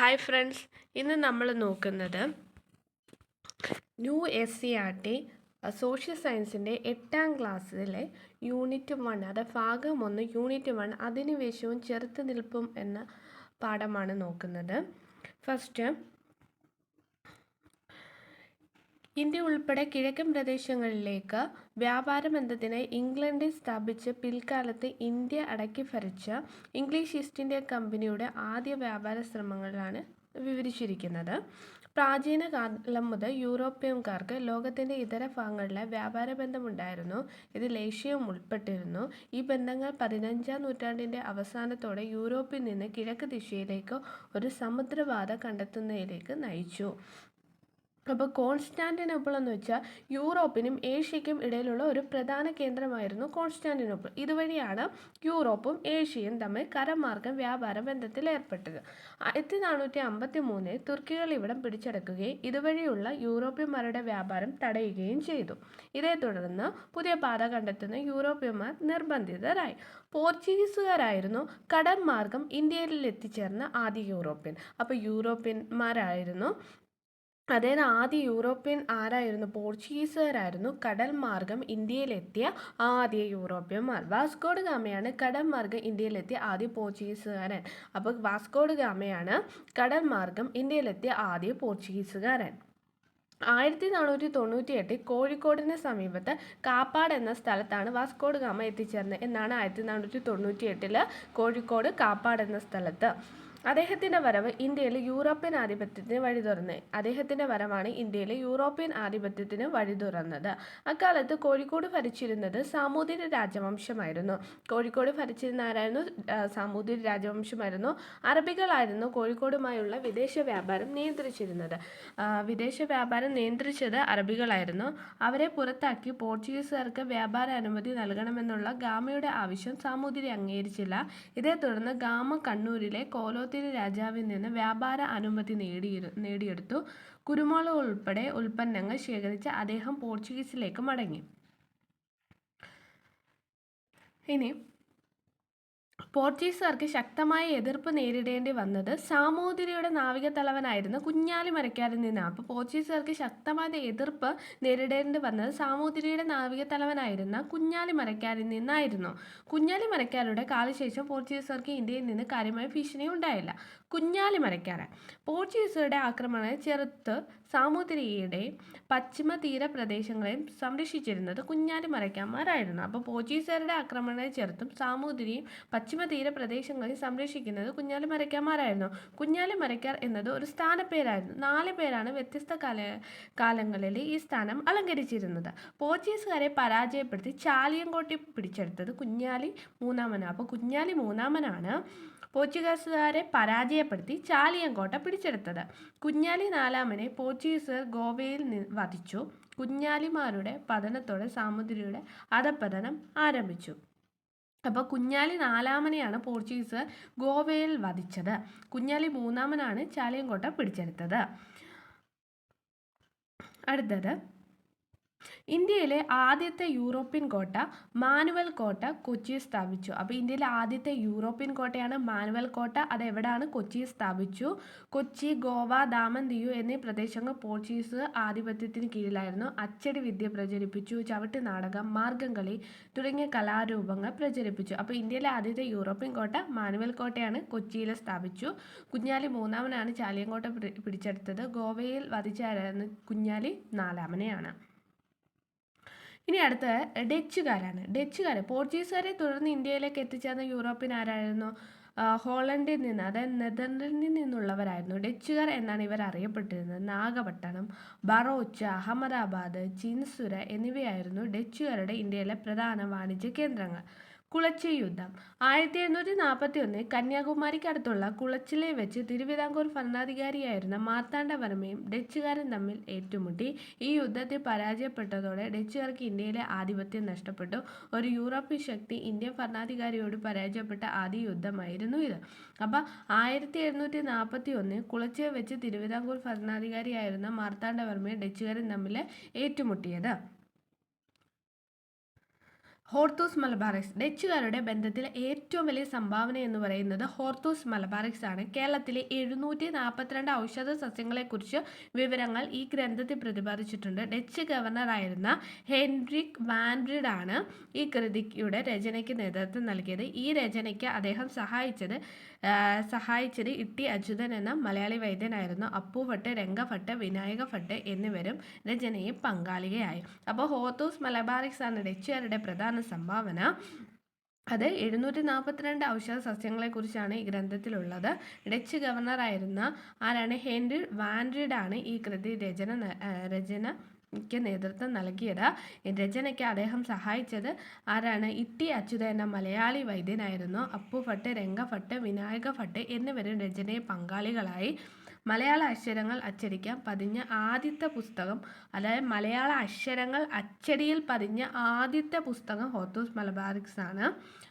Hi friends ഇന്ന് നമ്മൾ നോക്കുന്നത് new S C R T social സയൻസിന്റെ എട്ടാം ക്ലാസ്സിലെ യൂണിറ്റ് വൺ അത് ഭാഗം ഒന്ന് യൂണിറ്റ് വൺ അധിനിവേശവും ചെറുത്ത് നിൽപ്പും എന്ന പാഠമാണ് നോക്കുന്നത്. ഫസ്റ്റ് ഇന്ത്യ ഉൾപ്പെടെ കിഴക്കൻ പ്രദേശങ്ങളിലേക്ക് വ്യാപാര ബന്ധത്തിനായി ഇംഗ്ലണ്ടിൽ സ്ഥാപിച്ച് പിൽക്കാലത്ത് ഇന്ത്യ അടക്കി ഭരിച്ച ഇംഗ്ലീഷ് ഈസ്റ്റ് ഇന്ത്യ കമ്പനിയുടെ ആദ്യ വ്യാപാര ശ്രമങ്ങളാണ് വിവരിച്ചിരിക്കുന്നത്. പ്രാചീന കാലം മുതൽ യൂറോപ്യൻകാർക്ക് ലോകത്തിന്റെ ഇതര ഭാഗങ്ങളിലെ വ്യാപാര ബന്ധമുണ്ടായിരുന്നു. ഇതിൽ ഏഷ്യയും ഉൾപ്പെട്ടിരുന്നു. ഈ ബന്ധങ്ങൾ പതിനഞ്ചാം നൂറ്റാണ്ടിന്റെ അവസാനത്തോടെ യൂറോപ്പിൽ നിന്ന് കിഴക്ക് ദിശയിലേക്ക് ഒരു സമുദ്രപാത കണ്ടെത്തുന്നതിലേക്ക് നയിച്ചു. അപ്പോൾ കോൺസ്റ്റാന്റിനോപ്പിൾ എന്ന് വെച്ചാൽ യൂറോപ്പിനും ഏഷ്യയ്ക്കും ഇടയിലുള്ള ഒരു പ്രധാന കേന്ദ്രമായിരുന്നു കോൺസ്റ്റാന്റിനോപ്പിൾ. ഇതുവഴിയാണ് യൂറോപ്പും ഏഷ്യയും തമ്മിൽ കരമാർഗം വ്യാപാര ബന്ധത്തിൽ ഏർപ്പെട്ടത്. ആയിരത്തി നാനൂറ്റി അമ്പത്തി മൂന്നിൽ തുർക്കികൾ ഇവിടം പിടിച്ചെടുക്കുകയും ഇതുവഴിയുള്ള യൂറോപ്യന്മാരുടെ വ്യാപാരം തടയുകയും ചെയ്തു. ഇതേ തുടർന്ന് പുതിയ പാത കണ്ടെത്തുന്ന യൂറോപ്യന്മാർ നിർബന്ധിതരായി. പോർച്ചുഗീസുകാരായിരുന്നു കടൽ മാർഗം ഇന്ത്യയിൽ എത്തിച്ചേർന്ന ആദ്യ യൂറോപ്യൻ. അപ്പോൾ യൂറോപ്യന്മാരായിരുന്നു അതായത് ആദ്യ യൂറോപ്യൻ ആരായിരുന്നു? പോർച്ചുഗീസുകാരായിരുന്നു. കടൽ മാർഗം ഇന്ത്യയിലെത്തിയ ആദ്യ യൂറോപ്യന്മാർ. വാസ്കോഡ് ഗാമയാണ് കടൽ മാർഗം ഇന്ത്യയിലെത്തിയ ആദ്യ പോർച്ചുഗീസുകാരൻ. അപ്പോൾ വാസ്കോഡ് ഗാമയാണ് കടൽ മാർഗം ഇന്ത്യയിലെത്തിയ ആദ്യ പോർച്ചുഗീസുകാരൻ. ആയിരത്തി നാനൂറ്റി തൊണ്ണൂറ്റി എട്ടിൽ കോഴിക്കോടിന് സമീപത്ത് കാപ്പാട് എന്ന സ്ഥലത്താണ് വാസ്കോഡ് ഗാമ എത്തിച്ചേർന്നത്. എന്നാണ് ആയിരത്തി നാനൂറ്റി തൊണ്ണൂറ്റി എട്ടിൽ കോഴിക്കോട് കാപ്പാട് എന്ന സ്ഥലത്ത്. അദ്ദേഹത്തിന്റെ വരവ് ഇന്ത്യയിൽ യൂറോപ്യൻ ആധിപത്യത്തിന് വഴി തുറന്നു. അദ്ദേഹത്തിന്റെ വരവാണ് ഇന്ത്യയിലെ യൂറോപ്യൻ ആധിപത്യത്തിന് വഴി തുറന്നത്. അക്കാലത്ത് കോഴിക്കോട് ഭരിച്ചിരുന്നത് സാമൂതിരി രാജവംശമായിരുന്നു. കോഴിക്കോട് ഭരിച്ചിരുന്ന ആരായിരുന്നു സാമൂതിരി രാജവംശമായിരുന്നു. അറബികളായിരുന്നു കോഴിക്കോടുമായുള്ള വിദേശ വ്യാപാരം നിയന്ത്രിച്ചിരുന്നത്. വിദേശ വ്യാപാരം നിയന്ത്രിച്ചത് അറബികളായിരുന്നു. അവരെ പുറത്താക്കി പോർച്ചുഗീസുകാർക്ക് വ്യാപാര അനുമതി നൽകണമെന്നുള്ള ഗാമയുടെ ആവശ്യം സാമൂതിരി അംഗീകരിച്ചില്ല. ഇതേ തുടർന്ന് ഗാമ കണ്ണൂരിലെ കോലോ കോലോത്തിരി രാജാവിൽ നിന്ന് വ്യാപാര അനുമതി നേടി നേടിയെടുത്തു. കുരുമുളക് ഉൾപ്പെടെ ഉൽപ്പന്നങ്ങൾ ശേഖരിച്ച് അദ്ദേഹം പോർച്ചുഗീസിലേക്ക് മടങ്ങി. ഇനി പോർച്ചുഗീസുകാർക്ക് ശക്തമായ എതിർപ്പ് നേരിടേണ്ടി വന്നത് സാമൂതിരിയുടെ നാവിക തലവനായിരുന്ന കുഞ്ഞാലി മരക്കാരിൽ നിന്നാണ്. അപ്പോൾ പോർച്ചുഗീസുകാർക്ക് ശക്തമായ എതിർപ്പ് നേരിടേണ്ടി വന്നത് സാമൂതിരിയുടെ നാവിക തലവനായിരുന്ന കുഞ്ഞാലി മരക്കാരിൽ നിന്നായിരുന്നു. കുഞ്ഞാലി മരക്കാരുടെ കാലശേഷം പോർച്ചുഗീസുകാർക്ക് ഇന്ത്യയിൽ നിന്ന് കാര്യമായ ഭീഷണി ഉണ്ടായില്ല. കുഞ്ഞാലി മരക്കാരൻ. പോർച്ചുഗീസുകാരുടെ ആക്രമണത്തെ ചെറുത്ത് സാമൂതിരിയുടെ പശ്ചിമ തീര പ്രദേശങ്ങളെയും സംരക്ഷിച്ചിരുന്നത് കുഞ്ഞാലി മരക്കാന്മാരായിരുന്നു അപ്പോൾ പോർച്ചുഗീസുകാരുടെ ആക്രമണത്തെ ചെറുത്തും സാമൂതിരിയും പശ്ചിമ തീര പ്രദേശങ്ങളെ സംരക്ഷിക്കുന്നത് കുഞ്ഞാലി മരക്കാർ എന്നത് ഒരു സ്ഥാനപ്പേരായിരുന്നു. നാല് പേരാണ് വ്യത്യസ്ത കാല കാലങ്ങളിൽ ഈ സ്ഥാനം അലങ്കരിച്ചിരുന്നത്. പോർച്ചുഗീസുകാരെ പരാജയപ്പെടുത്തി ചാലിയങ്കോട്ടി പിടിച്ചെടുത്തത് കുഞ്ഞാലി മൂന്നാമനാണ്. അപ്പോൾ കുഞ്ഞാലി മൂന്നാമനാണ്. പോർച്ചുഗീസുകാരെ പരാജയപ്പെടുത്തി ചാലിയങ്കോട്ട പിടിച്ചെടുത്തത്. കുഞ്ഞാലി നാലാമനെ പോർച്ചുഗീസുകാർ ഗോവയിൽ വധിച്ചു. കുഞ്ഞാലിമാരുടെ പതനത്തോടെ സാമുദ്രിയുടെ അധപതനം ആരംഭിച്ചു. അപ്പോൾ കുഞ്ഞാലി നാലാമനെയാണ് പോർച്ചുഗീസ് ഗോവയിൽ വധിച്ചത്. കുഞ്ഞാലി മൂന്നാമനാണ് ചാലിയങ്കോട്ട പിടിച്ചെടുത്തത്. അടുത്തത് ഇന്ത്യയിലെ ആദ്യത്തെ യൂറോപ്യൻ കോട്ട മാനുവൽ കോട്ട കൊച്ചിയിൽ സ്ഥാപിച്ചു. അപ്പോൾ ഇന്ത്യയിലെ ആദ്യത്തെ യൂറോപ്യൻ കോട്ടയാണ് മാനുവൽ കോട്ട. അത് എവിടെയാണ് കൊച്ചിയിൽ സ്ഥാപിച്ചു. കൊച്ചി ഗോവ ദാമൻ ദിയു എന്നീ പ്രദേശങ്ങൾ പോർച്ചുഗീസ് ആധിപത്യത്തിന് കീഴിലായിരുന്നു. അച്ചടി വിദ്യ പ്രചരിപ്പിച്ചു. ചവിട്ട് നാടകം മാർഗംകളി തുടങ്ങിയ കലാരൂപങ്ങൾ പ്രചരിപ്പിച്ചു. അപ്പോൾ ഇന്ത്യയിലെ ആദ്യത്തെ യൂറോപ്യൻ കോട്ട മാനുവൽ കോട്ടയാണ് കൊച്ചിയിൽ സ്ഥാപിച്ചു. കുഞ്ഞാലി മൂന്നാമനാണ് ചാലിയങ്കോട്ട പിടിച്ചെടുത്തത്. ഗോവയിൽ വധിച്ചായിരുന്നു കുഞ്ഞാലി നാലാമനെയാണ്. ഇനി അടുത്ത ഡച്ചുകാരാണ്. ഡച്ചുകാർ പോർച്ചുഗീസുകാരെ തുടർന്ന് ഇന്ത്യയിലേക്ക് എത്തിച്ചേർന്ന യൂറോപ്യൻ ആരായിരുന്നു? ഹോളണ്ടിൽ നിന്ന് അതായത് നെതർലൻഡിൽ നിന്നുള്ളവരായിരുന്നു. ഡച്ചുകാർ എന്നാണ് ഇവർ അറിയപ്പെട്ടിരുന്നത്. നാഗപട്ടണം ബറോച്ച അഹമ്മദാബാദ് ചിൻസുര എന്നിവയായിരുന്നു ഡച്ചുകാരുടെ ഇന്ത്യയിലെ പ്രധാന വാണിജ്യ കേന്ദ്രങ്ങൾ. കുളച്ചിൽ യുദ്ധം. ആയിരത്തി എണ്ണൂറ്റി നാൽപ്പത്തി ഒന്നിൽ കന്യാകുമാരിക്കടുത്തുള്ള കുളച്ചിലെ വെച്ച് തിരുവിതാംകൂർ ഭരണാധികാരിയായിരുന്ന മാർത്താണ്ഡവർമ്മയും ഡച്ചുകാരും തമ്മിൽ ഏറ്റുമുട്ടി. ഈ യുദ്ധത്തിൽ പരാജയപ്പെട്ടതോടെ ഡച്ചുകാർക്ക് ഇന്ത്യയിലെ ആധിപത്യം നഷ്ടപ്പെട്ടു. ഒരു യൂറോപ്യൻ ശക്തി ഇന്ത്യൻ ഭരണാധികാരിയോട് പരാജയപ്പെട്ട ആദ്യ യുദ്ധമായിരുന്നു ഇത്. അപ്പം ആയിരത്തി എഴുന്നൂറ്റി നാൽപ്പത്തി ഒന്ന് കുളച്ചിൽ വെച്ച് തിരുവിതാംകൂർ ഭരണാധികാരിയായിരുന്ന മാർത്താണ്ഡവർമ്മയും ഡച്ചുകാരും തമ്മിൽ ഏറ്റുമുട്ടിയത്. ഹോർത്തൂസ് മലബാറിക്സ് ഡച്ചുകാരുടെ ബന്ധത്തിലെ ഏറ്റവും വലിയ സംഭാവന എന്ന് പറയുന്നത് ഹോർത്തൂസ് മലബാറിക്സ് ആണ്. കേരളത്തിലെ എഴുന്നൂറ്റി നാൽപ്പത്തിരണ്ട് ഔഷധ സസ്യങ്ങളെക്കുറിച്ച് വിവരങ്ങൾ ഈ ഗ്രന്ഥത്തിൽ പ്രതിപാദിച്ചിട്ടുണ്ട്. ഡച്ച് ഗവർണറായിരുന്ന ഹെൻറിക് വാൻഡ്രിഡ് ആണ് ഈ കൃതിയുടെ രചനയ്ക്ക് നേതൃത്വം നൽകിയത്. ഈ രചനയ്ക്ക് അദ്ദേഹം സഹായിച്ചത് സഹായിച്ചത് ഇട്ടി അച്യുതൻ എന്ന മലയാളി വൈദ്യനായിരുന്നു. അപ്പു ഭട്ട് രംഗഭട്ട് വിനായക ഭട്ട് എന്നിവരും രചനയിൽ പങ്കാളികയായി അപ്പോൾ ഹോത്തൂസ് മലബാറിക്സ് ആണ് ഡച്ചുകാരുടെ പ്രധാന സംഭാവന. അത് എഴുന്നൂറ്റി നാൽപ്പത്തിരണ്ട് ഔഷധ സസ്യങ്ങളെക്കുറിച്ചാണ് ഈ ഗ്രന്ഥത്തിലുള്ളത്. ഡച്ച് ഗവർണറായിരുന്ന ആരാണ്? ഹെൻറി വാൻഡ്രിഡ് ആണ് ഈ കൃതി രചന ന- രചനയ്ക്ക് നേതൃത്വം നൽകിയത്. രചനയ്ക്ക് അദ്ദേഹം സഹായിച്ചത് ആരാണ്? ഇട്ടി അച്യുത എന്ന മലയാളി വൈദ്യനായിരുന്നു. അപ്പു ഭട്ട് രംഗഭട്ട് വിനായക ഭട്ട് എന്നിവരും രചനയെ പങ്കാളികളായി. മലയാള അക്ഷരങ്ങൾ അച്ചടിക്കാൻ പതിഞ്ഞ ആദ്യത്തെ പുസ്തകം അതായത് മലയാള അക്ഷരങ്ങൾ അച്ചടിയിൽ പതിഞ്ഞ ആദ്യത്തെ പുസ്തകം ഹോത്തൂസ് മലബാറിക്സ് ആണ്.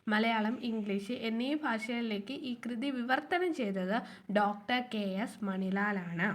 മലയാളം ഇംഗ്ലീഷ് എന്നീ ഭാഷകളിലേക്ക് ഈ കൃതി വിവർത്തനം ചെയ്തത് ഡോക്ടർ കെ എസ് മണിലാലാണ്.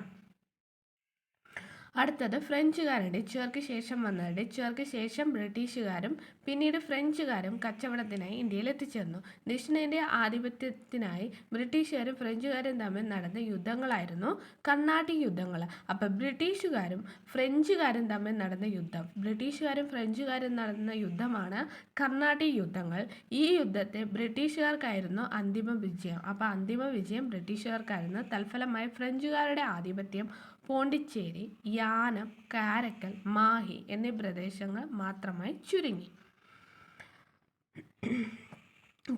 അടുത്തത് ഫ്രഞ്ചുകാരുടെ ചേർക്ക് ശേഷം വന്ന ഡച്ചുകാർക്ക് ശേഷം ബ്രിട്ടീഷുകാരും പിന്നീട് ഫ്രഞ്ചുകാരും കച്ചവടത്തിനായി ഇന്ത്യയിൽ എത്തിച്ചേർന്നു. ദക്ഷിണേന്ത്യ ആധിപത്യത്തിനായി ബ്രിട്ടീഷുകാരും ഫ്രഞ്ചുകാരും തമ്മിൽ നടന്ന യുദ്ധങ്ങളായിരുന്നു കർണാട്ടിക് യുദ്ധങ്ങൾ. അപ്പോൾ ബ്രിട്ടീഷുകാരും ഫ്രഞ്ചുകാരും തമ്മിൽ നടന്ന യുദ്ധം ബ്രിട്ടീഷുകാരും ഫ്രഞ്ചുകാരും നടന്ന യുദ്ധമാണ് കർണാട്ടിക് യുദ്ധങ്ങൾ. ഈ യുദ്ധത്തെ ബ്രിട്ടീഷുകാർക്കായിരുന്നു അന്തിമ വിജയം. അപ്പോൾ അന്തിമ വിജയം ബ്രിട്ടീഷുകാർക്കായിരുന്നു. തൽഫലമായി ഫ്രഞ്ചുകാരുടെ ആധിപത്യം പോണ്ടിച്ചേരി യാനം കാരക്കൽ മാഹി എന്നീ പ്രദേശങ്ങൾ മാത്രമായി ചുരുങ്ങി.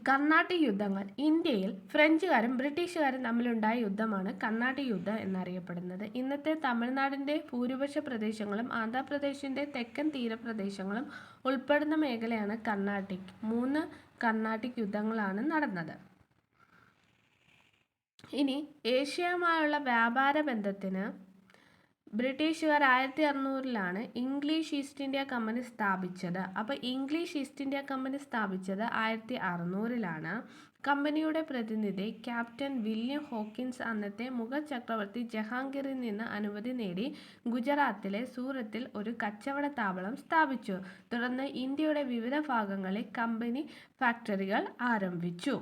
കർണാട്ടിക് യുദ്ധങ്ങൾ. ഇന്ത്യയിൽ ഫ്രഞ്ചുകാരും ബ്രിട്ടീഷുകാരും തമ്മിലുണ്ടായ യുദ്ധമാണ് കർണാട്ടിക് യുദ്ധം എന്നറിയപ്പെടുന്നത്. ഇന്നത്തെ തമിഴ്നാടിന്റെ ഭൂരിപക്ഷ പ്രദേശങ്ങളും ആന്ധ്രാപ്രദേശിന്റെ തെക്കൻ തീരപ്രദേശങ്ങളും ഉൾപ്പെടുന്ന മേഖലയാണ് കർണാട്ടിക്. മൂന്ന് കർണാട്ടിക് യുദ്ധങ്ങളാണ് നടന്നത്. ഇനി ഏഷ്യയുമായുള്ള വ്യാപാര ബന്ധത്തിന് ബ്രിട്ടീഷുകാർ ആയിരത്തി അറുന്നൂറിലാണ് ഇംഗ്ലീഷ് ഈസ്റ്റ് ഇന്ത്യ കമ്പനി സ്ഥാപിച്ചത്. അപ്പോൾ ഇംഗ്ലീഷ് ഈസ്റ്റ് ഇന്ത്യ കമ്പനി സ്ഥാപിച്ചത് ആയിരത്തി അറുന്നൂറിലാണ് കമ്പനിയുടെ പ്രതിനിധി ക്യാപ്റ്റൻ വില്യം ഹോക്കിൻസ് അന്നത്തെ മുഗൾ ചക്രവർത്തി ജഹാംഗീറിൽ നിന്ന് അനുമതി നേടി ഗുജറാത്തിലെ സൂറത്തിൽ ഒരു കച്ചവട താവളം സ്ഥാപിച്ചു. തുടർന്ന് ഇന്ത്യയുടെ വിവിധ ഭാഗങ്ങളിൽ കമ്പനി ഫാക്ടറികൾ ആരംഭിച്ചു.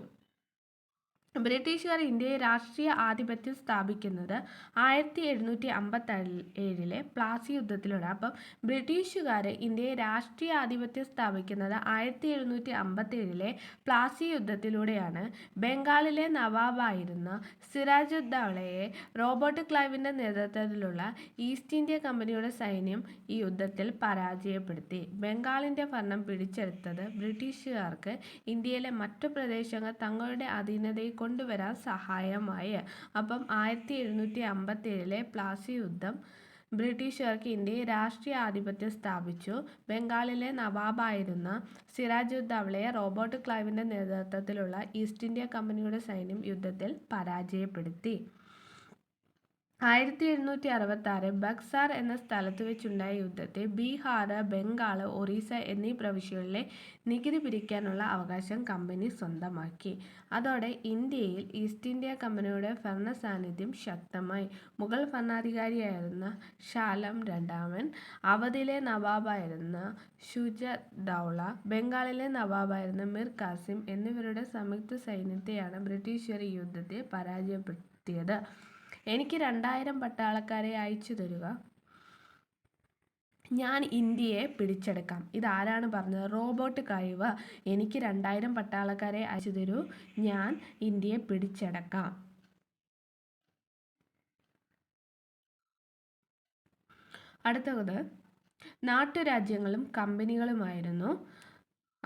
ബ്രിട്ടീഷുകാർ ഇന്ത്യയിൽ രാഷ്ട്രീയ ആധിപത്യം സ്ഥാപിക്കുന്നത് ആയിരത്തി എഴുന്നൂറ്റി അമ്പത്തി ഏഴിലെ പ്ലാസി യുദ്ധത്തിലൂടെ അപ്പം ബ്രിട്ടീഷുകാർ ഇന്ത്യയിൽ രാഷ്ട്രീയ ആധിപത്യം സ്ഥാപിക്കുന്നത് ആയിരത്തി എഴുന്നൂറ്റി അമ്പത്തി ഏഴിലെ പ്ലാസി യുദ്ധത്തിലൂടെയാണ്. ബംഗാളിലെ നവാബായിരുന്ന സിറാജുദ്ദൗളയെ റോബർട്ട് ക്ലൈവിന്റെ നേതൃത്വത്തിലുള്ള ഈസ്റ്റ് ഇന്ത്യ കമ്പനിയുടെ സൈന്യം ഈ യുദ്ധത്തിൽ പരാജയപ്പെടുത്തി. ബംഗാളിന്റെ ഭരണം പിടിച്ചെടുത്തത് ബ്രിട്ടീഷുകാർക്ക് ഇന്ത്യയിലെ മറ്റു പ്രദേശങ്ങൾ തങ്ങളുടെ അധീനതയിൽ കൊണ്ടുവരാൻ സഹായമായി അപ്പം ആയിരത്തി എഴുന്നൂറ്റി അമ്പത്തി ഏഴിലെ പ്ലാസി യുദ്ധം ബ്രിട്ടീഷുകാർക്ക് ഇന്ത്യയിൽ രാഷ്ട്രീയ ആധിപത്യം സ്ഥാപിച്ചു. ബംഗാളിലെ നവാബായിരുന്ന സിറാജുദ്ദൗളയെ റോബർട്ട് ക്ലൈവിന്റെ നേതൃത്വത്തിലുള്ള ഈസ്റ്റ് ഇന്ത്യ കമ്പനിയുടെ സൈന്യം യുദ്ധത്തിൽ പരാജയപ്പെടുത്തി. ആയിരത്തി എഴുന്നൂറ്റി അറുപത്തി ആറ് ബക്സാർ എന്ന സ്ഥലത്ത് വെച്ചുണ്ടായ യുദ്ധത്തെ ബീഹാർ ബംഗാൾ ഒറീസ എന്നീ പ്രവിശ്യകളിലെ നികുതി പിരിക്കാനുള്ള അവകാശം കമ്പനി സ്വന്തമാക്കി. അതോടെ ഇന്ത്യയിൽ ഈസ്റ്റ് ഇന്ത്യ കമ്പനിയുടെ ഭരണ സാന്നിധ്യം ശക്തമായി. മുഗൾ ഭരണാധികാരിയായിരുന്ന ഷാലം രണ്ടാമൻ അവധിലെ നവാബായിരുന്ന ഷുജ ദൗള ബംഗാളിലെ നവാബായിരുന്ന മിർ കാസിം എന്നിവരുടെ സംയുക്ത സൈന്യത്തെയാണ് ബ്രിട്ടീഷുകാർ ഈ യുദ്ധത്തെ പരാജയപ്പെടുത്തിയത്. എനിക്ക് രണ്ടായിരം പട്ടാളക്കാരെ അയച്ചു തരിക. ഞാൻ ഇന്ത്യയെ പിടിച്ചെടുക്കാം. ഇതാരാണ് പറഞ്ഞത്? റോബോട്ട് കഴിവ് എനിക്ക് രണ്ടായിരം പട്ടാളക്കാരെ അയച്ചു തരൂ. ഞാൻ ഇന്ത്യയെ പിടിച്ചെടുക്കാം. അടുത്തത് നാട്ടുരാജ്യങ്ങളും കമ്പനികളുമായിരുന്നു.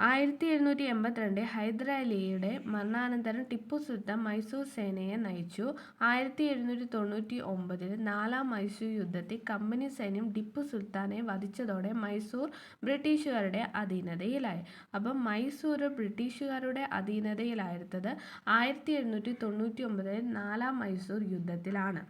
ആയിരത്തി എഴുന്നൂറ്റി എൺപത്തിരണ്ട് ഹൈദരാലിയുടെ മരണാനന്തരം ടിപ്പു സുൽത്താൻ മൈസൂർ സേനയെ നയിച്ചു. ആയിരത്തി എഴുന്നൂറ്റി തൊണ്ണൂറ്റി ഒമ്പതിൽ നാലാം മൈസൂർ യുദ്ധത്തിൽ കമ്പനി സൈന്യം ടിപ്പു സുൽത്താനെ വധിച്ചതോടെ മൈസൂർ ബ്രിട്ടീഷുകാരുടെ അധീനതയിലായി. അപ്പം മൈസൂർ ബ്രിട്ടീഷുകാരുടെ അധീനതയിലായിരുന്നത് ആയിരത്തി എഴുന്നൂറ്റി തൊണ്ണൂറ്റി ഒമ്പതിൽ നാലാം മൈസൂർ യുദ്ധത്തിലാണ്.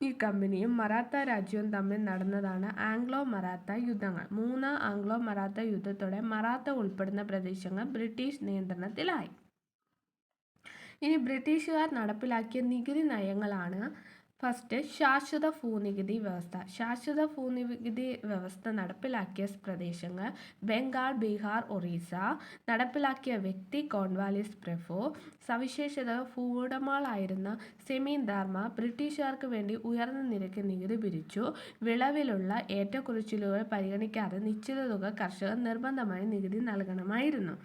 ഈ കമ്പനിയും മറാത്ത രാജ്യവും തമ്മിൽ നടന്നതാണ് ആംഗ്ലോ മറാത്ത യുദ്ധങ്ങൾ. മൂന്നാം ആംഗ്ലോ മറാത്ത യുദ്ധത്തോടെ മറാത്ത ഉൾപ്പെടുന്ന പ്രദേശങ്ങൾ ബ്രിട്ടീഷ് നിയന്ത്രണത്തിലായി. ഇനി ബ്രിട്ടീഷുകാർ നടപ്പിലാക്കിയ നികുതി നയങ്ങളാണ് ഫസ്റ്റ് ശാശ്വത ഭൂനികുതി വ്യവസ്ഥ. ശാശ്വത ഭൂനികുതി വ്യവസ്ഥ നടപ്പിലാക്കിയ പ്രദേശങ്ങൾ ബംഗാൾ ബീഹാർ ഒറീസ. നടപ്പിലാക്കിയ വ്യക്തി കോൺവാലിസ് പ്രഫോ സവിശേഷത ഭൂവുടമകളായിരുന്ന സെമീന്ദാർമാർ ബ്രിട്ടീഷുകാർക്ക് വേണ്ടി ഉയർന്ന നിരക്ക് നികുതി പിരിച്ചു. വിളവിലുള്ള ഏറ്റക്കുറിച്ചിലുകൾ പരിഗണിക്കാതെ നിശ്ചിത തുക കർഷകർ നിർബന്ധമായി നികുതി നൽകണമായിരുന്നു.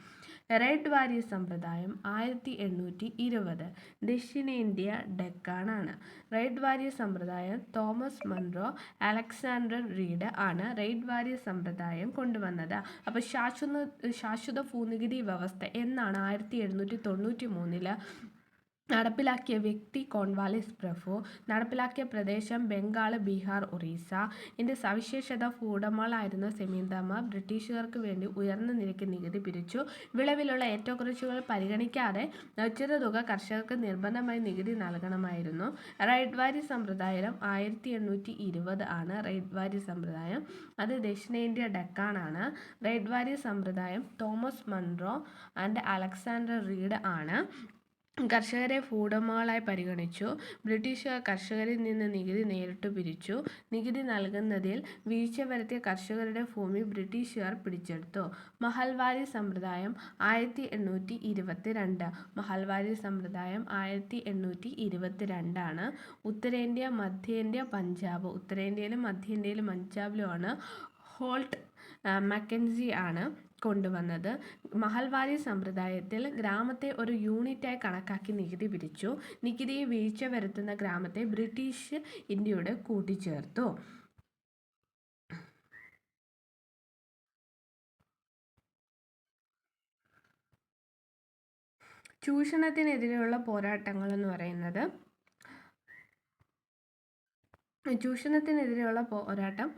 റെഡ് വാരി സമ്പ്രദായം ആയിരത്തി എണ്ണൂറ്റി ഇരുപത്. ദക്ഷിണേന്ത്യ ഡെക്കാണാണ് റെഡ് വാരി സമ്പ്രദായം തോമസ് മൺറോ അലക്സാണ്ടർ റീഡ് ആണ് റെയ്ഡ് വാര്യ സമ്പ്രദായം കൊണ്ടുവന്നത്. അപ്പോൾ ശാശ്വത ശാശ്വത ഭൂനികുതി വ്യവസ്ഥ എന്നാണ് ആയിരത്തി എഴുന്നൂറ്റി തൊണ്ണൂറ്റി മൂന്നിൽ നടപ്പിലാക്കിയ വ്യക്തി കോൺവാലിസ് പ്രഭു നടപ്പിലാക്കിയ പ്രദേശം ബംഗാൾ ബീഹാർ ഒറീസ. ഇതിന്റെ സവിശേഷത ഭൂവുടമകളായിരുന്ന സെമീന്ദാർമാർ ബ്രിട്ടീഷുകാർക്ക് വേണ്ടി ഉയർന്ന നിരക്ക് നികുതി പിരിച്ചു. വിളവിലുള്ള ഏറ്റക്കുറച്ചുകൾ പരിഗണിക്കാതെ നിശ്ചിത തുക കർഷകർക്ക് നിർബന്ധമായി നികുതി നൽകണമായിരുന്നു. റൈഡ്വാരി സമ്പ്രദായം ആയിരത്തി എണ്ണൂറ്റി ഇരുപത് ആണ് റൈഡ്വാരി സമ്പ്രദായം. അത് ദക്ഷിണേന്ത്യ ഡെക്കാണാണ് റൈഡ്വാരി സമ്പ്രദായം Thomas Munro and Alexander Read ആണ്. കർഷകരെ ഭൂവുടമകളായി പരിഗണിച്ചു. ബ്രിട്ടീഷുകാർ കർഷകരിൽ നിന്ന് നികുതി നേരിട്ട് പിരിച്ചു. നികുതി നൽകുന്നതിൽ വീഴ്ച വരുത്തിയ കർഷകരുടെ ഭൂമി ബ്രിട്ടീഷുകാർ പിടിച്ചെടുത്തു. മഹൽവാരി സമ്പ്രദായം ആയിരത്തി എണ്ണൂറ്റി ഇരുപത്തി രണ്ട് മഹൽവാരി സമ്പ്രദായം ആയിരത്തി എണ്ണൂറ്റി ഇരുപത്തി രണ്ടാണ് ഉത്തരേന്ത്യ മധ്യേന്ത്യ പഞ്ചാബ്. ഉത്തരേന്ത്യയിലും മധ്യേന്ത്യയിലും പഞ്ചാബിലുമാണ് ഹോൾട്ട് മക്കൻസി ആണ്. കൊണ്ടുവന്നത്. മഹൽവാരി സമ്പ്രദായത്തിൽ ഗ്രാമത്തെ ഒരു യൂണിറ്റായി കണക്കാക്കി നികുതി പിരിച്ചു നികുതിയെ വീഴ്ച വരുത്തുന്ന ഗ്രാമത്തെ ബ്രിട്ടീഷ് ഇന്ത്യയുടെ കൂട്ടിച്ചേർത്തു. ചൂഷണത്തിനെതിരെയുള്ള പോരാട്ടങ്ങൾ എന്ന് പറയുന്നത് ചൂഷണത്തിനെതിരെയുള്ള പോരാട്ടം.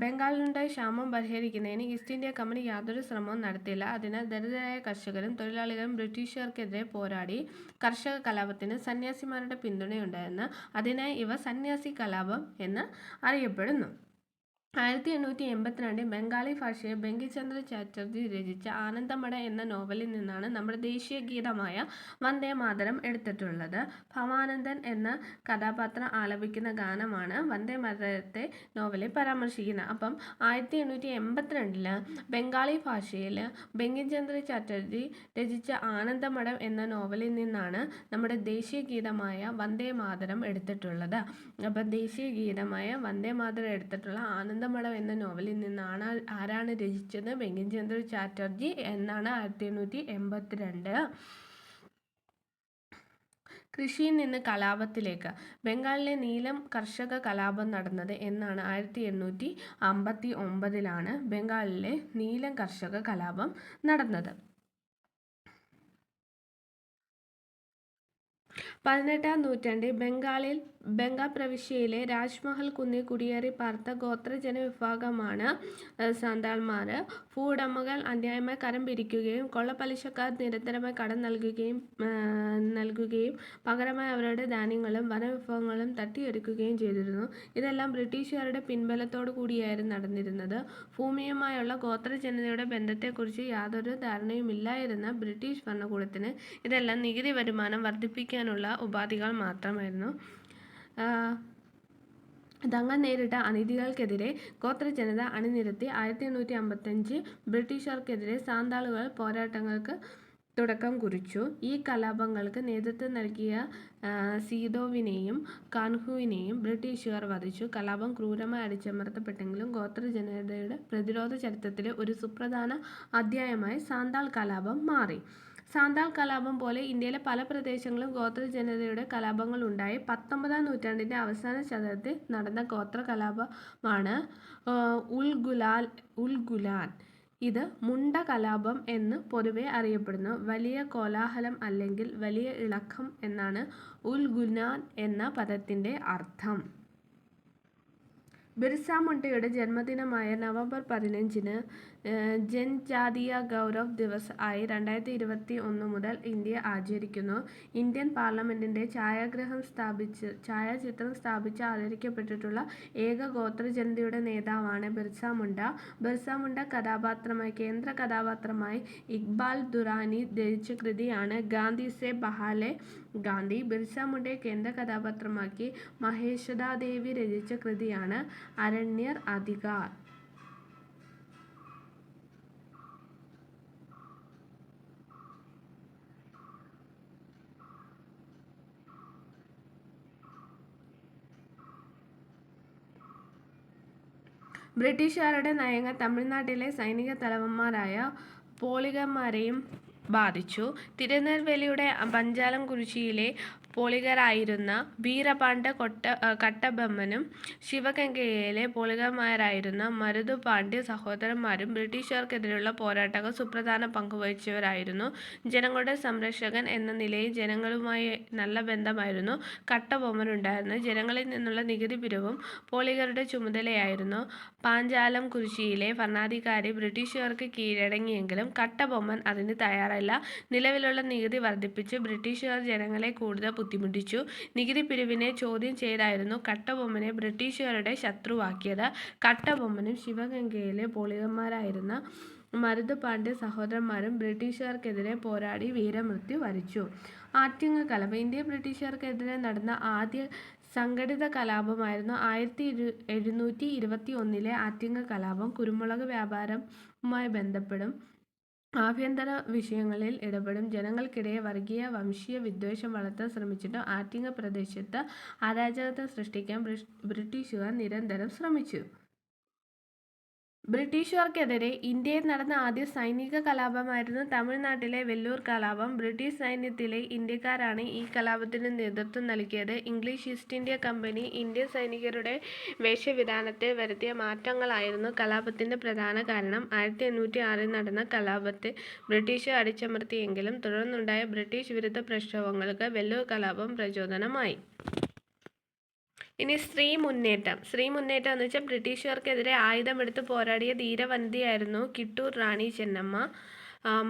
ബംഗാളിലുണ്ടായ ക്ഷാമം പരിഹരിക്കുന്നതിന് ഈസ്റ്റ് ഇന്ത്യ കമ്പനി യാതൊരു ശ്രമവും നടത്തിയില്ല. അതിനാൽ ദരിദ്രരായ കർഷകരും തൊഴിലാളികളും ബ്രിട്ടീഷുകാർക്കെതിരെ പോരാടി കർഷക കലാപത്തിന് സന്യാസിമാരുടെ പിന്തുണയുണ്ടായിരുന്നു അതിനായി ഇവ സന്യാസി കലാപം എന്ന് അറിയപ്പെടുന്നു. ആയിരത്തി എണ്ണൂറ്റി എൺപത്തിരണ്ടിൽ ബംഗാളി ഭാഷയെ ബങ്കിചന്ദ്ര ചാറ്റർജി രചിച്ച ആനന്ദമഠ എന്ന നോവലിൽ നിന്നാണ് നമ്മുടെ ദേശീയ ഗീതമായ വന്ദേ മാതരം എടുത്തിട്ടുള്ളത്. ഭവാനന്ദൻ എന്ന കഥാപാത്രം ആലപിക്കുന്ന ഗാനമാണ് വന്ദേ മാതരത്തെ നോവലിൽ പരാമർശിക്കുന്നത്. അപ്പം ആയിരത്തി എണ്ണൂറ്റി എൺപത്തിരണ്ടിൽ ബംഗാളി ഭാഷയിൽ ബങ്കിചന്ദ്ര ചാറ്റർജി രചിച്ച ആനന്ദമഠം എന്ന നോവലിൽ നിന്നാണ് നമ്മുടെ ദേശീയ ഗീതമായ വന്ദേ മാതരം എടുത്തിട്ടുള്ളത്. അപ്പം ദേശീയ ഗീതമായ വന്ദേ മാതരം എടുത്തിട്ടുള്ള ആനന്ദ ആനന്ദമഠം എന്ന നോവലിൽ നിന്നാണ് ആരാണ് രചിച്ചത്? ബങ്കിംചന്ദ്ര ചാറ്റർജി എന്നാണ് ആയിരത്തി എണ്ണൂറ്റി എൺപത്തിരണ്ട് കൃഷിയിൽ നിന്ന് കലാപത്തിലേക്ക്. ബംഗാളിലെ നീലം കർഷക കലാപം നടന്നത് എന്നാണ് ആയിരത്തി എണ്ണൂറ്റി അമ്പത്തി ഒമ്പതിലാണ് ബംഗാളിലെ നീലം കർഷക കലാപം നടന്നത്. പതിനെട്ടാം നൂറ്റാണ്ടിൽ ബംഗാളിൽ ബംഗാൾ പ്രവിശ്യയിലെ രാജ്മഹൽ കുന്നിൽ കുടിയേറി പാർത്ത ഗോത്രജന വിഭാഗമാണ് സാന്താൾമാർ ഭൂവുടമകൾ അന്യായമായി കരം പിരിക്കുകയും കൊള്ളപ്പലിശക്കാർ നിരന്തരമായി കടം നൽകുകയും നൽകുകയും പകരമായി അവരുടെ ധാന്യങ്ങളും വനവിഭവങ്ങളും തട്ടിയെടുക്കുകയും ചെയ്തിരുന്നു. ഇതെല്ലാം ബ്രിട്ടീഷുകാരുടെ പിൻബലത്തോടു കൂടിയായിരുന്നു നടന്നിരുന്നത്. ഭൂമിയുമായുള്ള ഗോത്രജനതയുടെ ബന്ധത്തെക്കുറിച്ച് യാതൊരു ധാരണയുമില്ലായിരുന്ന ബ്രിട്ടീഷ് ഭരണകൂടത്തിന് ഇതെല്ലാം നികുതി വരുമാനം വർദ്ധിപ്പിക്കാനുള്ള ഉപാധികൾ മാത്രമായിരുന്നു. തങ്ങൾ നേരിട്ട അനീതികൾക്കെതിരെ ഗോത്ര ജനത അണിനിരത്തി ആയിരത്തി എണ്ണൂറ്റി അമ്പത്തഞ്ച് ബ്രിട്ടീഷുകാർക്കെതിരെ സാന്താളുകൾ പോരാട്ടങ്ങൾക്ക് തുടക്കം കുറിച്ചു. ഈ കലാപങ്ങൾക്ക് നേതൃത്വം നൽകിയ സീതോവിനെയും കാൻഹുവിനെയും ബ്രിട്ടീഷുകാർ വധിച്ചു. കലാപം ക്രൂരമായി അടിച്ചമർത്തപ്പെട്ടെങ്കിലും ഗോത്ര ജനതയുടെ പ്രതിരോധ ചരിത്രത്തിലെ ഒരു സുപ്രധാന അധ്യായമായി സാന്താൾ കലാപം മാറി. സാന്താൾ കലാപം പോലെ ഇന്ത്യയിലെ പല പ്രദേശങ്ങളിലും ഗോത്രജനതയുടെ കലാപങ്ങൾ ഉണ്ടായി. പത്തൊമ്പതാം നൂറ്റാണ്ടിന്റെ അവസാന ശതകത്തിൽ നടന്ന ഗോത്ര കലാപമാണ് ഉൽഗുലാൽ ഉൽഗുലാൻ ഇത് മുണ്ട കലാപം എന്ന് പൊതുവെ അറിയപ്പെടുന്നു. വലിയ കോലാഹലം അല്ലെങ്കിൽ വലിയ ഇളക്കം എന്നാണ് ഉൽഗുനാൻ എന്ന പദത്തിന്റെ അർത്ഥം. ബിർസ മുണ്ടയുടെ ജന്മദിനമായ നവംബർ പതിനഞ്ചിന് ജൻജാതീയ ഗൗരവ് ദിവസ് ആയി രണ്ടായിരത്തി ഇരുപത്തി ഒന്ന് മുതൽ ഇന്ത്യ ആചരിക്കുന്നു. ഇന്ത്യൻ പാർലമെന്റിന്റെ ഛായാഗ്രഹം സ്ഥാപിച്ച് ഛായാചിത്രം സ്ഥാപിച്ച് ആദരിക്കപ്പെട്ടിട്ടുള്ള ഏക ഗോത്രജനതയുടെ നേതാവാണ് ബിർസ മുണ്ട. ബിർസ മുണ്ട കഥാപാത്രമായി കേന്ദ്ര കഥാപാത്രമായി ഇക്ബാൽ ദുറാനി രചിച്ച കൃതിയാണ് ഗാന്ധി സെ ബഹാലെ ഗാന്ധി. ബിർസ മുണ്ടയെ കേന്ദ്ര കഥാപാത്രമാക്കി മഹേശ്വദാദേവി രചിച്ച കൃതിയാണ് അരണ്യർ അധികാർ. ബ്രിട്ടീഷുകാരുടെ നയങ്ങൾ തമിഴ്നാട്ടിലെ സൈനിക തലവന്മാരായ പോളികന്മാരെയും ബാധിച്ചു. തിരുനെൽവേലിയുടെ പഞ്ചാലംകുറിച്ചിയിലെ പോളിഗരായിരുന്ന കൊട്ട കട്ടബമ്മനും ശിവഗംഗയിലെ പോളിഗന്മാരായിരുന്ന മരുതുപാണ്ഡ്യ സഹോദരന്മാരും ബ്രിട്ടീഷുകാർക്കെതിരെയുള്ള പോരാട്ടങ്ങൾ സുപ്രധാന പങ്കുവഹിച്ചവരായിരുന്നു. ജനങ്ങളുടെ സംരക്ഷകൻ എന്ന നിലയിൽ ജനങ്ങളുമായി നല്ല ബന്ധമായിരുന്നു കട്ടബൊമ്മനുണ്ടായിരുന്നത്. ജനങ്ങളിൽ നിന്നുള്ള നികുതി പിരിവും പോളിഗരുടെ ചുമതലയായിരുന്നു. പാഞ്ചാലം കുരിശിയിലെ ഭരണാധികാരി ബ്രിട്ടീഷുകാർക്ക് കീഴടങ്ങിയെങ്കിലും കട്ടബൊമ്മൻ അതിന് തയ്യാറല്ല നിലവിലുള്ള നികുതി വർദ്ധിപ്പിച്ച് ബ്രിട്ടീഷുകാർ ജനങ്ങളെ കൂടുതൽ ബുദ്ധിമുട്ടിച്ചു. നികുതി പിരിവിനെ ചോദ്യം ചെയ്തായിരുന്നു കട്ടബൊമ്മനെ ബ്രിട്ടീഷുകാരുടെ ശത്രുവാക്കിയത്. കട്ടബൊമ്മനും ശിവഗംഗയിലെ പോളിഗന്മാരായിരുന്ന മരുതുപാണ്ഡ്യ സഹോദരന്മാരും ബ്രിട്ടീഷുകാർക്കെതിരെ പോരാടി വീരമൃത്യു വരിച്ചു. ആറ്റിങ്ങ കലാപം ഇന്ത്യ ബ്രിട്ടീഷുകാർക്കെതിരെ നടന്ന ആദ്യ സംഘടിത കലാപമായിരുന്നു ആയിരത്തി എഴുന്നൂറ്റി ഇരുപത്തി ഒന്നിലെ ആറ്റിങ്ങ കലാപം. കുരുമുളക് വ്യാപാരവുമായി ബന്ധപ്പെടും ആഭ്യന്തര വിഷയങ്ങളിൽ ഇടപെടും ജനങ്ങൾക്കിടയെ വർഗീയ വംശീയ വിദ്വേഷം വളർത്താൻ ശ്രമിച്ചിട്ടും ആറ്റിങ്ങൽ പ്രദേശത്ത് അരാജകത്വം സൃഷ്ടിക്കാൻ ബ്രിട്ടീഷുകാർ നിരന്തരം ശ്രമിച്ചു. ബ്രിട്ടീഷുകാർക്കെതിരെ ഇന്ത്യയിൽ നടന്ന ആദ്യ സൈനിക കലാപമായിരുന്നു തമിഴ്നാട്ടിലെ വെല്ലൂർ കലാപം. ബ്രിട്ടീഷ് സൈന്യത്തിലെ ഇന്ത്യക്കാരാണ് ഈ കലാപത്തിന് നേതൃത്വം നൽകിയത്. English East India company Indian സൈനികരുടെ വേഷവിധാനത്തെ വരുത്തിയ മാറ്റങ്ങളായിരുന്നു കലാപത്തിന്റെ പ്രധാന കാരണം. ആയിരത്തി എണ്ണൂറ്റി ആറിൽ നടന്ന കലാപത്തെ ബ്രിട്ടീഷ് അടിച്ചമർത്തിയെങ്കിലും തുടർന്നുണ്ടായ ബ്രിട്ടീഷ് വിരുദ്ധ പ്രക്ഷോഭങ്ങൾക്ക് വെല്ലൂർ കലാപം പ്രചോദനമായി. ഇനി സ്ത്രീ മുന്നേറ്റം. സ്ത്രീ മുന്നേറ്റം എന്ന് വെച്ചാൽ ബ്രിട്ടീഷുകാർക്കെതിരെ ആയുധമെടുത്ത് പോരാടിയ ധീരവനിതയായിരുന്നു കിട്ടൂർ റാണി ചെന്നമ്മ.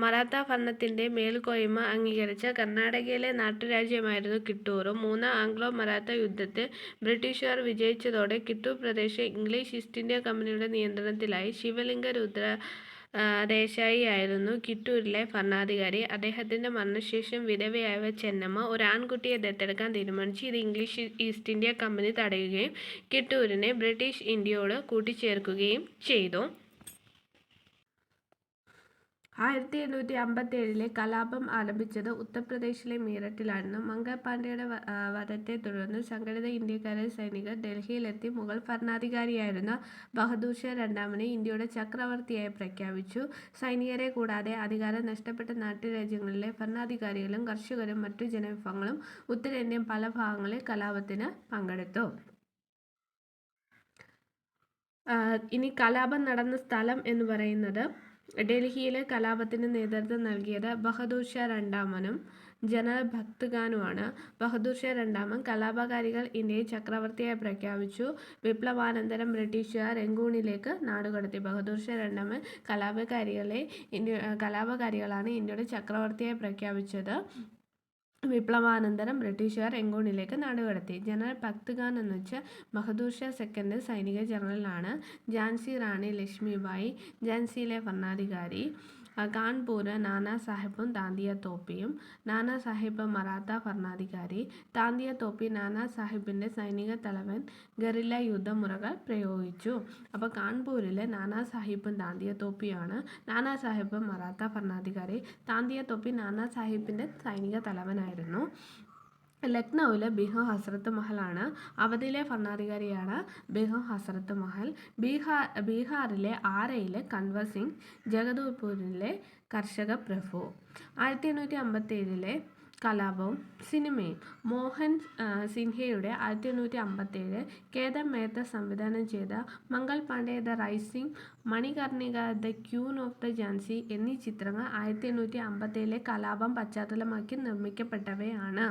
മറാത്ത ഭരണത്തിന്റെ മേൽക്കോയ്മ അംഗീകരിച്ച കർണാടകയിലെ നാട്ടുരാജ്യമായിരുന്നു കിട്ടൂർ. മൂന്നാം ആംഗ്ലോ മറാത്ത യുദ്ധത്തിൽ ബ്രിട്ടീഷുകാർ വിജയിച്ചതോടെ കിട്ടൂർ പ്രദേശം ഇംഗ്ലീഷ് ഈസ്റ്റ് ഇന്ത്യ കമ്പനിയുടെ നിയന്ത്രണത്തിലായി. ശിവലിംഗ രുദ്രദേശായിയായിരുന്നു കിട്ടൂരിലെ ഭരണാധികാരി. അദ്ദേഹത്തിന്റെ മരണശേഷം വിധവയായ ചെന്നമ്മ ഒരു ആൺകുട്ടിയെ ദത്തെടുക്കാൻ തീരുമാനിച്ചു. ഇത് ഇംഗ്ലീഷ് ഈസ്റ്റ് ഇന്ത്യ കമ്പനി തടയുകയും കിട്ടൂരിനെ ബ്രിട്ടീഷ് ഇന്ത്യയോട് കൂട്ടിച്ചേർക്കുകയും ചെയ്തു. ആയിരത്തി എണ്ണൂറ്റി അമ്പത്തിയേഴിലെ കലാപം ആരംഭിച്ചത് ഉത്തർപ്രദേശിലെ മീററ്റിലായിരുന്നു. മംഗൾ പാണ്ഡെയുടെ വധത്തെ തുടർന്ന് സംഘടിത ഇന്ത്യക്കാരെ സൈനികർ ഡൽഹിയിലെത്തി മുഗൾ ഭരണാധികാരിയായിരുന്ന ബഹദൂർ ഷാ രണ്ടാമനെ ഇന്ത്യയുടെ ചക്രവർത്തിയായി പ്രഖ്യാപിച്ചു. സൈനികരെ കൂടാതെ അധികാരം നഷ്ടപ്പെട്ട നാട്ടുരാജ്യങ്ങളിലെ ഭരണാധികാരികളും കർഷകരും മറ്റു ജനവിഭാഗങ്ങളും ഉത്തരേന്ത്യൻ പല ഭാഗങ്ങളിൽ കലാപത്തിന് പങ്കെടുത്തു. ഇനി കലാപം നടന്ന സ്ഥലം എന്ന് പറയുന്നത് ഡൽഹിയിൽ കലാപത്തിന് നേതൃത്വം നൽകിയത് ബഹദൂർ ഷാ രണ്ടാമനും ജനറൽ ഭക്ത് ഖാനുമാണ്. ബഹദൂർ ഷാ രണ്ടാമൻ കലാപകാരികൾ ഇന്ത്യയെ ചക്രവർത്തിയായി പ്രഖ്യാപിച്ചു. വിപ്ലവാനന്തരം ബ്രിട്ടീഷുകാർ രംഗൂണിലേക്ക് നാടുകടത്തി. ബഹദൂർ ഷാ രണ്ടാമൻ കലാപകാരികളെ ഇന്ത്യ കലാപകാരികളാണ് ഇന്ത്യയുടെ ചക്രവർത്തിയായി പ്രഖ്യാപിച്ചത്. വിപ്ലവാനന്തരം ബ്രിട്ടീഷുകാർ എങ്കോണിലേക്ക് നാടുകടത്തി. ജനറൽ ഭക്ത് ഖാൻ എന്ന് വെച്ചാൽ ബഹദൂർ ഷാ സെക്കൻഡ് സൈനിക ജനറലാണ്. ഝാൻസി റാണി ലക്ഷ്മിബായി ഝാൻസിയിലെ ഭരണാധികാരി. കാൺപൂർ നാനാ സാഹിബും താന്തിയ തോപ്പിയും. നാനാ സാഹിബ് മറാത്ത ഭരണാധികാരി. താന്തിയ തോപ്പി നാനാ സാഹിബിന്റെ സൈനിക തലവൻ. ഗറില്ല യുദ്ധമുറകൾ പ്രയോഗിച്ചു. അപ്പോൾ കാൺപൂരിലെ നാനാ സാഹിബും താന്തിയ തോപ്പിയാണ് നാനാ സാഹിബ് മറാത്ത ഭരണാധികാരി. താന്തിയ തോപ്പി നാനാ സാഹിബിന്റെ സൈനിക തലവനായിരുന്നു. ലക്നൗവിൽ ബിഹു ഹസ്രത്ത് മഹലാണ്. അവധിയിലെ ഭരണാധികാരിയാണ് ബിഹു ഹസ്രത്ത് മഹൽ. ബീഹാർ ബീഹാറിലെ ആരയിൽ കൻവർ സിംഗ്. ജഗദൂർപൂരിലെ കർഷക പ്രഭു. ആയിരത്തി എണ്ണൂറ്റി അമ്പത്തിയേഴിലെ കലാപവും സിനിമയും. മോഹൻ സിൻഹയുടെ ആയിരത്തി എണ്ണൂറ്റി അമ്പത്തേഴ് കേദർ മേത്ത സംവിധാനം ചെയ്ത Mangal Pandey the rising Manikarnika the queen of the Jhansi എന്നീ ചിത്രങ്ങൾ ആയിരത്തി എണ്ണൂറ്റി അമ്പത്തേഴിലെ കലാപം പശ്ചാത്തലമാക്കി നിർമ്മിക്കപ്പെട്ടവയാണ്.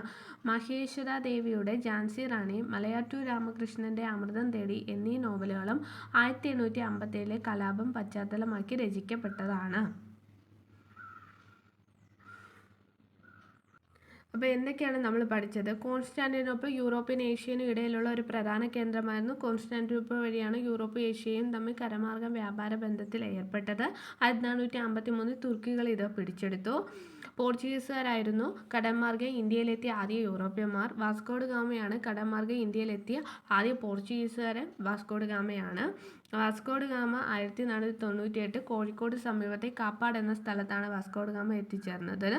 മഹേശ്വര ദേവിയുടെ ജാൻസി റാണി മലയാറ്റൂർ രാമകൃഷ്ണന്റെ അമൃതം തേടി എന്നീ നോവലുകളും ആയിരത്തി എണ്ണൂറ്റി അമ്പത്തേഴിലെ കലാപം പശ്ചാത്തലമാക്കി രചിക്കപ്പെട്ടതാണ്. അപ്പോൾ എന്തൊക്കെയാണ് നമ്മൾ പഠിച്ചത്? കോൺസ്റ്റാന്റിനോപ്പിൾ യൂറോപ്യൻ ഏഷ്യനും ഇടയിലുള്ള ഒരു പ്രധാന കേന്ദ്രമായിരുന്നു കോൺസ്റ്റാന്റിനോപ്പിൾ വഴിയാണ് യൂറോപ്പ് ഏഷ്യയും തമ്മിൽ കരമാർഗം വ്യാപാര ബന്ധത്തിൽ ഏർപ്പെട്ടത്. ആയിരത്തി നാനൂറ്റി അമ്പത്തി മൂന്നിൽ തുർക്കികൾ ഇത് പിടിച്ചെടുത്തു. പോർച്ചുഗീസുകാരായിരുന്നു കടൽമാർഗം ഇന്ത്യയിലെത്തിയ ആദ്യ യൂറോപ്യന്മാർ. വാസ്കോഡ് ഗാമയാണ് കടൽമാർഗം ഇന്ത്യയിലെത്തിയ ആദ്യ പോർച്ചുഗീസുകാരൻ വാസ്കോഡ് ഗാമയാണ്. വാസ്കോഡ് ഗാമ ആയിരത്തി നാനൂറ്റി തൊണ്ണൂറ്റി എട്ട് കോഴിക്കോട് സമീപത്തെ കാപ്പാട് എന്ന സ്ഥലത്താണ് വാസ്കോഡ് ഗാമ എത്തിച്ചേർന്നത്.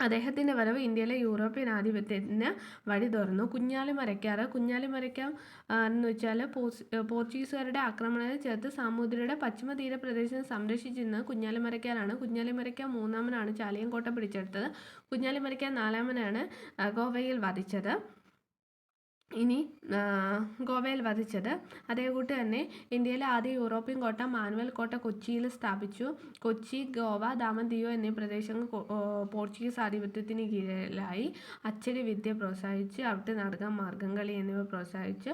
അദ്ദേഹത്തിന്റെ വരവ് ഇന്ത്യയിലെ യൂറോപ്യൻ ആധിപത്യത്തിന് വഴി തുറന്നു. കുഞ്ഞാലി മരയ്ക്കാറ് കുഞ്ഞാലി മരയ്ക്കാം എന്ന് വെച്ചാൽ പോർച്ച് പോർച്ചുഗീസുകാരുടെ ആക്രമണത്തെ ചേർത്ത് സാമൂതിരിയുടെ പശ്ചിമ തീരപ്രദേശം സംരക്ഷിച്ചിരുന്നത് കുഞ്ഞാലി മരക്കാരാണ്. കുഞ്ഞാലി മരയ്ക്കാം മൂന്നാമനാണ് ചാലിയൻകോട്ട പിടിച്ചെടുത്തത്. കുഞ്ഞാലി മരയ്ക്കാം നാലാമനാണ് ഗോവയിൽ വധിച്ചത്. ഇനി ഗോവയിൽ വധിച്ചത്. അതേകൂട്ട് തന്നെ ഇന്ത്യയിലെ ആദ്യ യൂറോപ്യൻ കോട്ട മാനുവൽ കോട്ട കൊച്ചിയിൽ സ്ഥാപിച്ചു. കൊച്ചി ഗോവ ദാമന്തിയോ എന്നീ പ്രദേശങ്ങൾ പോർച്ചുഗീസ് ആധിപത്യത്തിന് കീഴിലായി അച്ചടി വിദ്യ പ്രോത്സാഹിച്ച് അവിടുത്തെ നാടകം മാർഗംകളി എന്നിവ പ്രോത്സാഹിച്ച്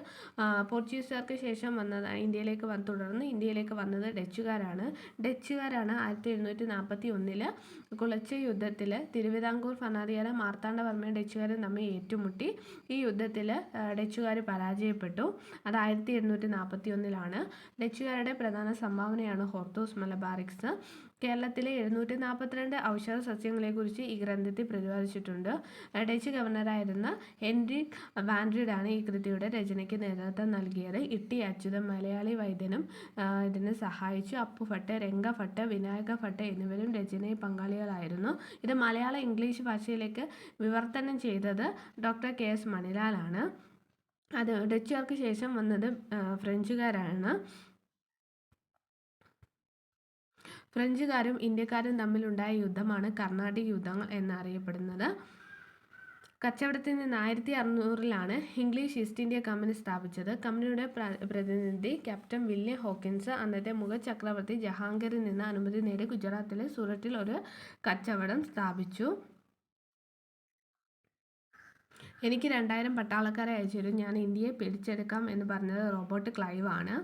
പോർച്ചുഗീസുകാർക്ക് ശേഷം വന്നത് ഇന്ത്യയിലേക്ക് വന്ന് തുടർന്ന് ഇന്ത്യയിലേക്ക് വന്നത് ഡച്ചുകാരാണ്. ഡച്ചുകാരാണ് ആയിരത്തി എഴുന്നൂറ്റി നാൽപ്പത്തി ഒന്നിൽ കുളച്ച യുദ്ധത്തിൽ തിരുവിതാംകൂർ ഭരണാധികാരി മാർത്താണ്ഡവർമ്മയും ഡച്ചുകാരും തമ്മിൽ ഏറ്റുമുട്ടി. ഈ യുദ്ധത്തിൽ ഡച്ചുകാർ പരാജയപ്പെട്ടു. അത് ആയിരത്തി എണ്ണൂറ്റി നാൽപ്പത്തി ഒന്നിലാണ് ഡച്ചുകാരുടെ പ്രധാന സംഭാവനയാണ് ഹോർത്തൂസ് മലബാറിക്സ്. കേരളത്തിലെ എഴുന്നൂറ്റി നാൽപ്പത്തിരണ്ട് ഔഷധ സസ്യങ്ങളെക്കുറിച്ച് ഈ ഗ്രന്ഥത്തിൽ പ്രതിപാദിച്ചിട്ടുണ്ട്. ഡച്ച് ഗവർണറായിരുന്ന ഹെൻറി വാൻഡ്രിഡാണ് ഈ കൃതിയുടെ രചനയ്ക്ക് നേതൃത്വം നൽകിയത്. ഇട്ടി അച്യുതൻ മലയാളി വൈദ്യനും ഇതിനെ സഹായിച്ചു. അപ്പു ഭട്ട് രംഗ ഭട്ട് വിനായക ഭട്ട് എന്നിവരും രചനയിൽ പങ്കാളികളായിരുന്നു. ഇത് മലയാള ഇംഗ്ലീഷ് ഭാഷയിലേക്ക് വിവർത്തനം ചെയ്തത് ഡോക്ടർ കെ എസ് മണിലാലാണ്. അത് ഡച്ചുകാർക്ക് ശേഷം വന്നത് ഫ്രഞ്ചുകാരാണ്. ഫ്രഞ്ചുകാരും ഇന്ത്യക്കാരും തമ്മിലുണ്ടായ യുദ്ധമാണ് കർണാട്ടിക് യുദ്ധങ്ങൾ എന്നറിയപ്പെടുന്നത്. കച്ചവടത്തിൽ നിന്ന് ആയിരത്തി അറുന്നൂറിലാണ് ഇംഗ്ലീഷ് ഈസ്റ്റ് ഇന്ത്യ കമ്പനി സ്ഥാപിച്ചത്. കമ്പനിയുടെ പ്രതിനിധി ക്യാപ്റ്റൻ വില്യം ഹോക്കിൻസ് അന്നത്തെ മുഗൾ ചക്രവർത്തി ജഹാംഗീറിൽ നിന്ന് അനുമതി നേടി ഗുജറാത്തിലെ സൂറത്തിൽ ഒരു കച്ചവടം സ്ഥാപിച്ചു. എനിക്ക് രണ്ടായിരം പട്ടാളക്കാരെ അയച്ചു തരും. ഞാൻ ഇന്ത്യയെ പിടിച്ചെടുക്കാം എന്ന് പറഞ്ഞത് റോബോട്ട് ക്ലൈവ് ആണ്.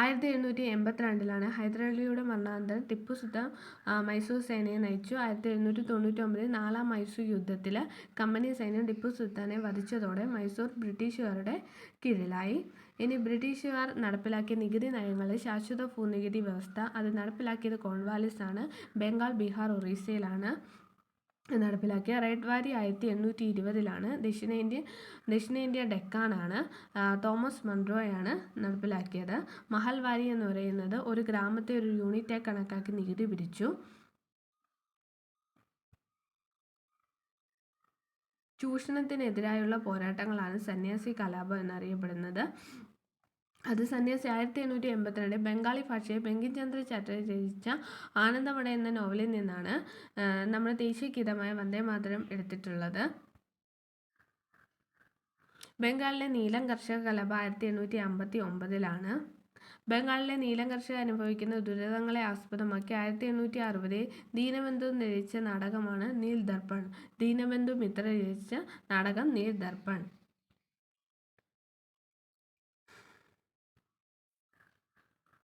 ആയിരത്തി എഴുന്നൂറ്റി എൺപത്തിരണ്ടിലാണ് ഹൈദരാലിയുടെ മരണാനന്തരം ടിപ്പു സുൽത്താൻ മൈസൂർ സേനയെ നയിച്ചു. ആയിരത്തി എഴുന്നൂറ്റി തൊണ്ണൂറ്റി ഒമ്പതിൽ നാലാം മൈസൂർ യുദ്ധത്തിൽ കമ്പനി സൈന്യം ടിപ്പു സുൽത്താനെ വധിച്ചതോടെ മൈസൂർ ബ്രിട്ടീഷുകാരുടെ കീഴിലായി. ഇനി ബ്രിട്ടീഷുകാർ നടപ്പിലാക്കിയ നികുതി നയങ്ങളിൽ ശാശ്വത ഭൂനികുതി വ്യവസ്ഥ അത് നടപ്പിലാക്കിയത് കോൺവാലിസ് ആണ് ബംഗാൾ ബീഹാർ ഒറീസയിലാണ്. നടപ്പിലാക്കിയ റെഡ് വാരി ആയിരത്തി എണ്ണൂറ്റി ഇരുപതിലാണ് ദക്ഷിണേന്ത്യ ദക്ഷിണേന്ത്യ ഡെക്കാനാണ് തോമസ് മൺട്രോയാണ് നടപ്പിലാക്കിയത്. മഹൽവാരി എന്ന് പറയുന്നത് ഒരു ഗ്രാമത്തെ ഒരു യൂണിറ്റായി കണക്കാക്കി നികുതി പിരിച്ചു ചൂഷണത്തിനെതിരായുള്ള പോരാട്ടങ്ങളാണ് സന്യാസി കലാപം എന്നറിയപ്പെടുന്നത്. അത് സന്യാസി ആയിരത്തി എണ്ണൂറ്റി എൺപത്തിരണ്ട് ബംഗാളി ഭാഷയെ ബങ്കിംചന്ദ്ര ചാറ്റർജി രചിച്ച ആനന്ദമട എന്ന നോവലിൽ നിന്നാണ് നമ്മുടെ ദേശീയ ഗീതമായ വന്ദേ മാതരം എടുത്തിട്ടുള്ളത്. ബംഗാളിലെ നീലം കർഷക കലപ ആയിരത്തി എണ്ണൂറ്റി അമ്പത്തി ഒമ്പതിലാണ്. ബംഗാളിലെ നീലം കർഷകർ അനുഭവിക്കുന്ന ദുരിതങ്ങളെ ആസ്പദമാക്കി ആയിരത്തി എണ്ണൂറ്റി അറുപതിൽ ദീനബന്ധു രചിച്ച നാടകമാണ് നീൽ ദർപ്പൺ ദീനബന്ധു മിത്ര രചിച്ച നാടകം നീൽ ദർപ്പൺ